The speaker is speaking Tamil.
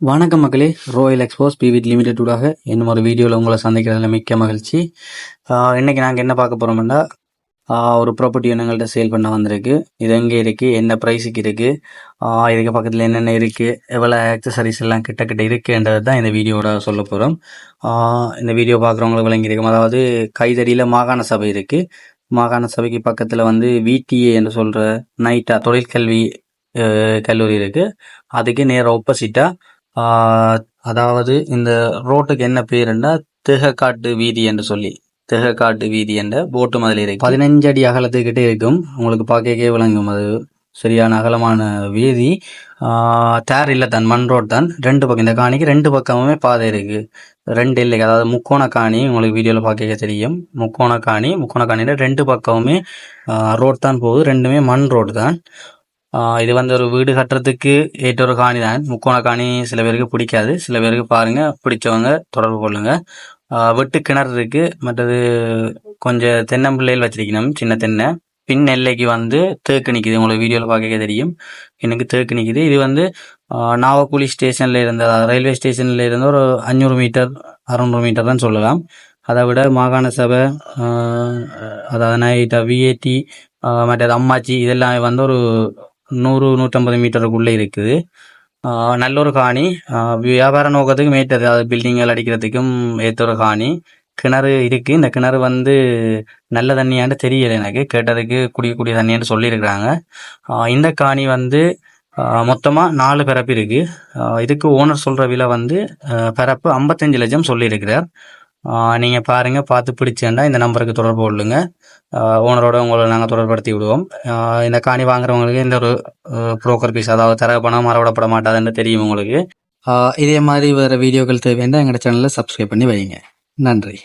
வணக்கம் மக்களே. ரோயல் எக்ஸ்போஸ் பிவிட் லிமிடெடாக இன்னும் ஒரு வீடியோவில் உங்களை சந்திக்கிறதுல மிக்க மகிழ்ச்சி. இன்றைக்கி நாங்கள் என்ன பார்க்க போகிறோம்னா ஒரு ப்ராப்பர்ட்டி எங்கள்கிட்ட சேல் பண்ண வந்திருக்கு. இது எங்கே இருக்குது என்ன ப்ரைஸுக்கு இருக்குது இதுக்கு பக்கத்தில் என்னென்ன இருக்குது எவ்வளோ ஆக்சசரிஸ் எல்லாம் கிட்ட கிட்ட இருக்குன்றது தான் இந்த வீடியோட சொல்ல போகிறோம் இந்த வீடியோ பார்க்குறவங்களுக்கு விளங்கியிருக்கும். அதாவது கைதடியில் மாகாண சபை இருக்குது மாகாண சபைக்கு பக்கத்தில் வந்து விடிஏ என்று சொல்கிற நைட்டா தொழிற்கல்வி கல்லூரி இருக்குது அதுக்கு நேர ஆப்போசிட்டாக அதாவது இந்த ரோட்டுக்கு என்ன பேருன்னா திகக்காட்டு வீதி என்று சொல்லி. திகக்காட்டு வீதி என்ற போட்டு மதில் இருக்கு. பதினஞ்சு அடி அகலத்துக்கிட்டே இருக்கும். உங்களுக்கு பார்க்கவே விளங்கும். அது சரியான அகலமான வீதி. தேர் இல்லை தான் மண் ரோட் தான். ரெண்டு பக்கம் இந்த காணிக்கு ரெண்டு பக்கமுமே பாதை இருக்கு. ரெண்டு இல்லை அதாவது முக்கோண காணி உங்களுக்கு வீடியோவில் பார்க்க தெரியும். முக்கோண காணி முக்கோண காணியில் ரெண்டு பக்கமுமே ரோட் தான் போகுது. ரெண்டுமே மண் ரோடு தான். இது வந்து ஒரு வீடு கட்டுறதுக்கு ஏற்ற ஒரு காணி தான். முக்கோண காணி சில பேருக்கு பிடிக்காது. சில பேருக்கு பாருங்க பிடிச்சவங்க தொடர்பு கொள்ளுங்க. வெட்டு கிணறு இருக்கு. மற்றது கொஞ்சம் தென்னம்பிள்ளைகள் வச்சிருக்கணும் சின்ன தென்னை. பின் எல்லைக்கு வந்து தேக்கு நிற்கிது உங்களுக்கு வீடியோவில் பார்க்க தெரியும். எனக்கு தேக்கு நிற்கிது இது வந்து நாவக்குழி ஸ்டேஷனில் இருந்து அதாவது ரயில்வே ஸ்டேஷனில் இருந்து ஒரு அஞ்சூறு மீட்டர் அறநூறு மீட்டர் தான் சொல்லலாம். அதை விட மாகாண சபை அதாவது நைட்டா விஏடி மற்றது அம்மாச்சி இதெல்லாம் வந்து ஒரு நூறு நூற்றம்பது மீட்டருக்குள்ளே இருக்குது. நல்ல ஒரு காணி. வியாபார நோக்கத்துக்கு மேட்டது. அதாவது பில்டிங்கள் அடிக்கிறதுக்கும் ஏற்ற ஒரு காணி. கிணறு இருக்குது இந்த கிணறு வந்து நல்ல தண்ணியான்னு தெரியல எனக்கு. கேட்டதுக்கு குடிக்கக்கூடிய தண்ணியான்னு சொல்லியிருக்கிறாங்க. இந்த காணி வந்து மொத்தமாக நாலு பிறப்பு இருக்குது இதுக்கு ஓனர் சொல்கிற விலை வந்து பிறப்பு ஐம்பத்தஞ்சு லட்சம் சொல்லியிருக்கிறார். நீங்கள் பாருங்கள் பாருங்க பார்த்து பிடிச்சேன்டா இந்த நம்பருக்கு தொடர்பு கொள்ளுங்க. ஓனரோட உங்களை நாங்கள் தொடர்படுத்தி விடுவோம். இந்த காணி வாங்குறவங்களுக்கு இந்த ஒரு புரோக்கர் பீஸ் அதாவது தர பணம் மறவிடப்பட மாட்டாதுன்னு தெரியும் உங்களுக்கு. இதே மாதிரி வேறு வீடியோக்கள் தேவையான எங்களோட சேனலில் சப்ஸ்கிரைப் பண்ணி வைங்க. நன்றி.